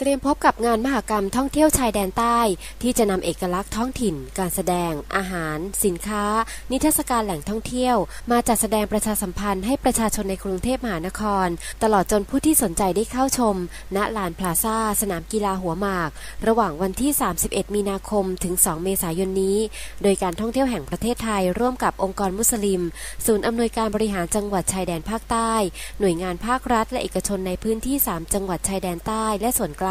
เตรียมพบกับงานมหกรรมท่องเที่ยวชายแดนใต้ ที่จะนำเอกลักษณ์ท้องถิ่น การแสดง อาหาร สินค้า นิทรรศการแหล่งท่องเที่ยว มาจัดแสดงประชาสัมพันธ์ให้ประชาชนในกรุงเทพมหานคร ตลอดจนผู้ที่สนใจได้เข้าชม ณลานพลาซ่า สนามกีฬาหัวหมาก ระหว่างวันที่ 31 มีนาคมถึง 2 เมษายนนี้ โดยการท่องเที่ยวแห่งประเทศไทย ร่วมกับองค์กรมุสลิม ศูนย์อำนวยการบริหารจังหวัดชายแดนภาคใต้ หน่วยงานภาครัฐ และเอกชนในพื้นที่ 3 จังหวัดชายแดนใต้ และส่วนกลาง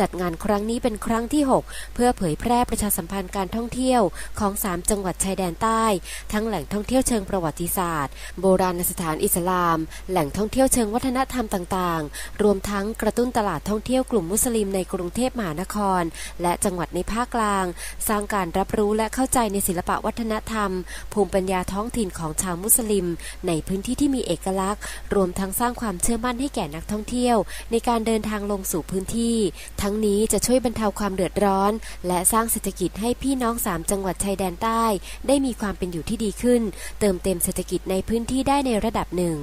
จัดงานครั้งนี้เป็นครั้งที่ 6 เพื่อเผยแพร่ประชาสัมพันธ์การท่องเที่ยวของ 3 จังหวัดชายแดนใต้ ทั้งแหล่งท่องเที่ยวเชิงประวัติศาสตร์ โบราณสถานอิสลาม แหล่งท่องเที่ยวเชิงวัฒนธรรมต่างๆ รวมทั้งกระตุ้นตลาดท่องเที่ยวกลุ่มมุสลิมในกรุงเทพมหานคร และจังหวัดในภาคกลาง สร้างการรับรู้และเข้าใจในศิลปะวัฒนธรรม ภูมิปัญญาท้องถิ่นของชาวมุสลิม ในพื้นที่ที่มีเอกลักษณ์ รวมทั้งสร้างความเชื่อมั่นให้แก่นักท่องเที่ยว ในการเดินทางลงสู่พื้นที่ทั้งนี้จะช่วยบรรเทาความเดือดร้อน และสร้างเศรษฐกิจให้พี่น้อง 3 จังหวัดชายแดนใต้ ได้มีความเป็นอยู่ที่ดีขึ้น เติมเต็มเศรษฐกิจในพื้นที่ได้ในระดับหนึ่ง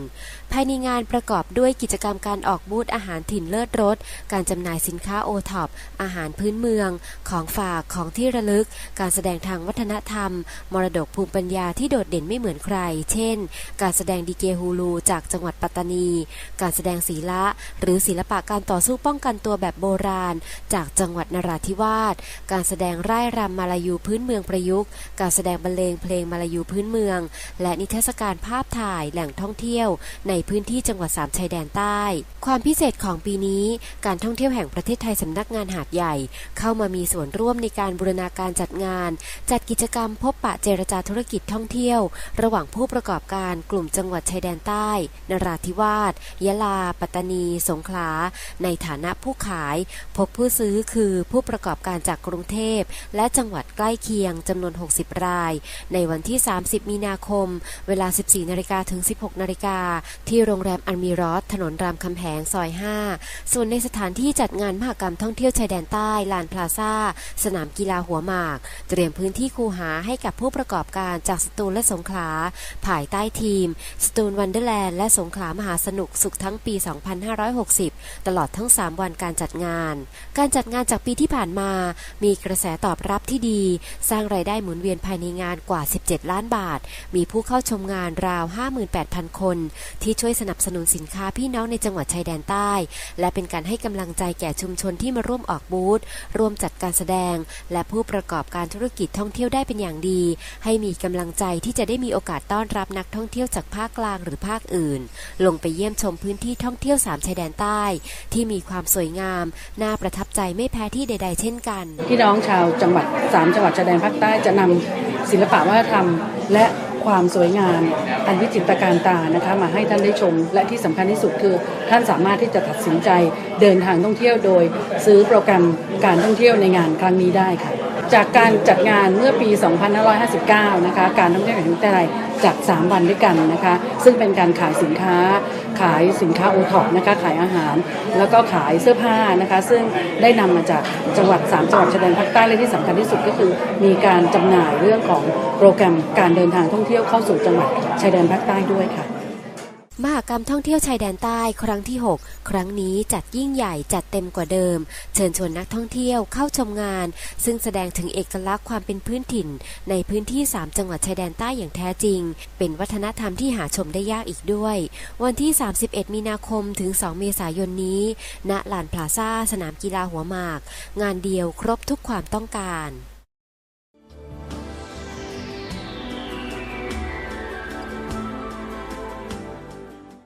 ภายในงานประกอบด้วยกิจกรรมการออกบูธอาหารถิ่นเลิศรส การจำหน่ายสินค้าโอท็อป อาหารพื้นเมือง ของฝาก ของที่ระลึก การแสดงทางวัฒนธรรม มรดกภูมิปัญญาที่โดดเด่นไม่เหมือนใคร เช่น การแสดงดีเกฮูลูจากจังหวัดปัตตานี การแสดงศีละ หรือศิลปะการต่อสู้ป้องกันตัวแบบโบราณ จากจังหวัดนราธิวาส การแสดงร่ายรำมาลายูพื้นเมืองประยุกต์ การแสดงบรรเลงเพลงมาลายูพื้นเมือง และนิทรรศการภาพถ่ายแหล่งท่องเที่ยว ในพื้นที่จังหวัดสามชายแดนใต้ ความพิเศษของปีนี้การท่องเที่ยวแห่งประเทศไทยสำนักงานหาดใหญ่ เข้ามามีส่วนร่วมในการบูรณาการจัดงาน จัดกิจกรรมพบปะเจรจาธุรกิจท่องเที่ยว ระหว่างผู้ประกอบการกลุ่มจังหวัดชายแดนใต้ นราธิวาส ยะลา ปัตตานี สงขลา ในฐานะผู้ขาย พบผู้ซื้อคือผู้ประกอบการจากกรุงเทพ และจังหวัดใกล้เคียงจำนวน 60 ราย ในวันที่ 30 มีนาคม เวลา 14นาฬิกาถึง 16นาฬิกาที่โรงแรมอันมีรอสถนนรามคำแหงซอย 5 ส่วนในสถานที่จัดงานมหกรรมท่องเที่ยวชายแดนใต้ลานพลาซ่าสนามกีฬาหัวหมาก เตรียมพื้นที่คูหาให้กับผู้ประกอบการจากสตูลและสงขลาภายใต้ทีมสตูลวันเดอร์แลนด์และสงขลามหาสนุกสุขทั้งปี 2560 ตลอดทั้ง 3 วันการจัดงาน การจัดงานจากปีที่ผ่านมา มีกระแสตอบรับที่ดี สร้างรายได้หมุนเวียนภายในงานกว่า 17 ล้านบาท มีผู้เข้าชมงานราว 58,000 คน ที่ช่วยสนับสนุนสินค้าพี่น้องในจังหวัดชายแดนใต้ และเป็นการให้กำลังใจแก่ชุมชนที่มาร่วมออกบูธร่วมจัดการแสดง และผู้ประกอบการธุรกิจท่องเที่ยวได้เป็นอย่างดี ให้มีกำลังใจที่จะได้มีโอกาสต้อนรับนักท่องเที่ยวจากภาคกลางหรือภาคอื่น ลงไปเยี่ยมชมพื้นที่ท่องเที่ยวสามชายแดนใต้ ที่มีความสวยงามน่าประทับใจไม่แพ้ที่ใด ๆ เช่นกัน พี่น้องชาวจังหวัด3จังหวัดชายแดนภาคใต้จะนำศิลปะวัฒนธรรม และความสวยงามอันวิจิตรการตานะคะมาให้ท่านได้ชม และที่สำคัญที่สุดคือ ท่านสามารถที่จะตัดสินใจเดินทางท่องเที่ยวโดย ซื้อโปรแกรมการท่องเที่ยวในงานครั้งนี้ได้ค่ะ จากการจัดงานเมื่อปี 2559 นะคะ การท่องเที่ยวแห่งประเทศไทยจาก3วันด้วยกันนะคะ ซึ่งเป็นการขายสินค้า ขายสินค้าโอท็อปนะคะ ขายอาหาร แล้วก็ขายเสื้อผ้านะคะ ซึ่งได้นำมาจากจังหวัด 3 จังหวัดชายแดนภาคใต้และที่สำคัญที่สุดก็คือ มีการจำหน่ายเรื่องของโปรแกรมการเดินทางท่องเที่ยวเข้าสู่จังหวัดชายแดนภาคใต้ด้วยค่ะ มหากรรมท่องเที่ยวชายแดนใต้ครั้งที่ 6 ครั้งนี้จัดยิ่งใหญ่จัดเต็มกว่าเดิม เชิญชวนนักท่องเที่ยวเข้าชมงาน ซึ่งแสดงถึงเอกลักษณ์ความเป็นพื้นถิ่น ในพื้นที่ 3 จังหวัดชายแดนใต้อย่างแท้จริง เป็นวัฒนธรรมที่หาชมได้ยากอีกด้วย วันที่ 31 มีนาคมถึง 2 เมษายนนี้ ณลานพลาซ่าสนามกีฬาหัวหมาก งานเดียวครบทุกความต้องการ